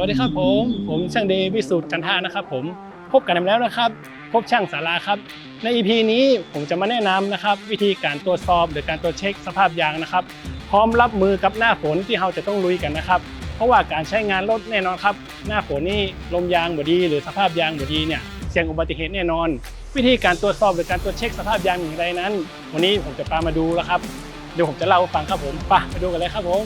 วัสดีครับผม ผมช่างเดวิสุทธิ์จันทานะครับ ผมพบกันอีกแล้วนะครับ พบช่างสาราครับ ใน EP นี้ผมจะมาแนะนำนะครับ วิธีการตรวจสอบหรือการตรวจเช็คสภาพยางนะครับ พร้อมรับมือกับหน้าฝนที่เราจะต้องลุยกันนะครับเพราะว่าการใช้งานรถแน่นอนครับ หน้าฝนนี่ลมยางบดีหรือสภาพยางบดีเนี่ยเสี่ยงอุบัติเหตุแน่นอน วิธีการตรวจสอบหรือการตรวจเช็คสภาพยางอย่างไรนั้น วันนี้ผมจะพามาดูแล้วครับเดี๋ยวผมจะเล่าให้ฟังครับผมไปไปดูกันเลยครับผม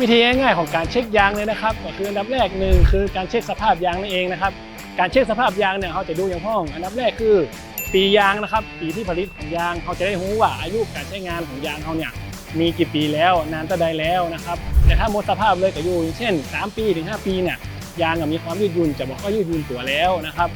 วิธีง่ายๆของการเช็คยางเลยนะครับก็คืออันดับแรกหนึ่งคือการเช็คสภาพยางนั่นเองนะครับการเช็คสภาพยางเนี่ยเขาจะดูอย่างห้อง อันดับแรกคือ ปียางนะครับ ปีที่ผลิตของยางเขาจะได้รู้ว่าอายุการใช้งานของยางเขาเนี่ยมีกี่ปีแล้วนานเท่าใดแล้วนะครับแต่ถ้าหมดสภาพเลยก็อยู่เช่น 3 ปีถึง 5 ปีเนี่ยยางมีความยืดหยุ่นจะบอกว่ายืดหยุ่นตัวแล้วนะครับ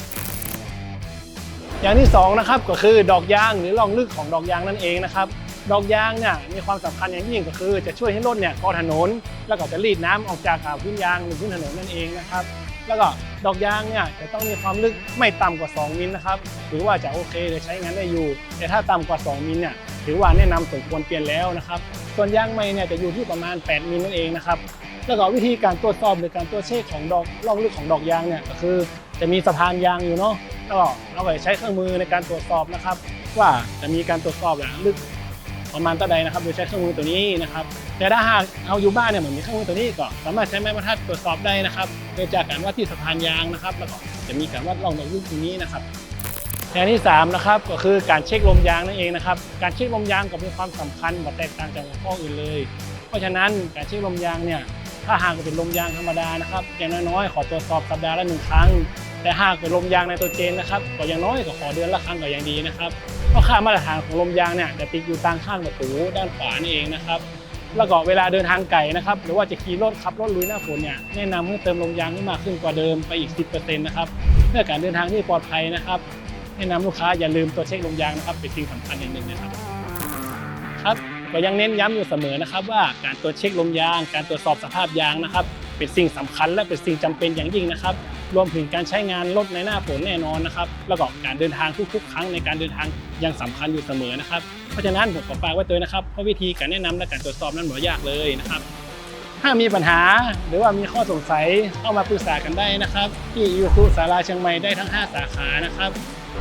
อย่างที่สองนะครับก็คือดอกยางหรือรองลึกของดอกยางนั่นเองนะครับ ดอกยางเนี่ยมีความสำคัญอย่างยิ่งก็คือ จะช่วยให้รถเนี่ยกาะถนน แล้วก็จะรีดน้ำออกจากอ่าพื้นยางหรือพื้นถนนนั่นเองนะครับแล้วก็ดอกยางเนี่ยจะต้องมีความลึกไม่ต่ำกว่า 2 มิลนะครับถือว่าจะโอเคเลยใช้งานได้อยู่ แต่ถ้าต่ำกว่า 2 มิลเนี่ยถือว่าแนะนำสมควรเปลี่ยนแล้วนะครับ ส่วนยางใหม่เนี่ยจะอยู่ที่ประมาณ 8 มิลนั่นเองนะครับแล้วก็วิธีการตรวจสอบหรือการตรวจเช็คของดอกร่องลึกของดอกยางเนี่ยก็คือ จะมีสะพานยางอยู่เนาะแล้วก็เราก็ใช้เครื่องมือในการตรวจสอบนะครับ ว่าจะมีการตรวจสอบแหละลึก ประมาณเท่าใดนะครับโดยใช้เครื่องมือตัวนี้นะครับแต่ถ้าหากเอาอยู่บ้านเนี่ยเหมือนมีเครื่องมือตัวนี้ก็สามารถใช้ไม้บรรทัดตรวจสอบได้นะครับโดยจากการวัดที่สะพานยางนะครับแล้วก็จะมีการวัดร่องดอกลึกตรงนี้นะครับอย่างที่สามนะครับก็คือการเช็คลมยางนั่นเองนะครับการเช็คลมยางก็มีความสำคัญแบบแตกต่างจากหัวข้ออื่นเลย เพราะฉะนั้นการเช็คลมยางเนี่ยถ้าหากเป็นลมยางธรรมดานะครับอย่างน้อยๆขอตรวจสอบสัปดาห์ละหนึ่งครั้ง แต่หากเป็นลมยางในตัวเจนนะครับก็อย่างน้อยก็ขอเดือนละครั้งก็ยังดีนะครับเพราะค่ามาตรฐานของลมยางเนี่ยจะติดอยู่ตางข้างประตูด้านขวานี่เองนะครับแล้วก็เวลาเดินทางไกลนะครับหรือว่าจะขี่รถขับรถลุยหน้าฝนเนี่ยแนะนำให้เติมลมยางให้มากขึ้นกว่าเดิมไปอีก 10%นะครับเพื่อการเดินทางที่ปลอดภัยนะครับ แนะนำลูกค้าอย่าลืมตัวเช็คลมยางนะครับเป็นสิ่งสำคัญอย่างหนึ่งนะครับครับก็ยังเน้นย้ำอยู่เสมอนะครับว่าการตรวจเช็คลมยาง การตรวจสอบสภาพยางนะครับ เป็นสิ่งสำคัญและเป็นสิ่งจำเป็นอย่างยิ่งนะครับ รวมถึงการใช้งานรถในหน้าฝนแน่นอนนะครับแล้วก็การเดินทางทุกๆ ครั้งในการเดินทางยังสำคัญอยู่เสมอนะครับเพราะฉะนั้นผมขอฝากไว้ตัวนะครับเพราะวิธีการแนะนำและการตรวจสอบนั้นบ่ยากเลยนะครับถ้ามีปัญหาหรือว่ามีข้อสงสัยเข้ามาปรึกษากันได้นะครับ ที่ยูทูสาราเชียงใหม่ได้ทั้ง 5 สาขานะครับ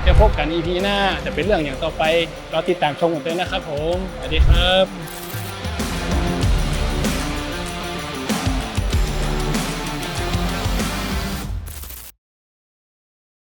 จะพบกัน EP หน้าจะเป็นเรื่องอย่างต่อไปเราติดตามชมกันเลยนะครับผมสวัสดีครับ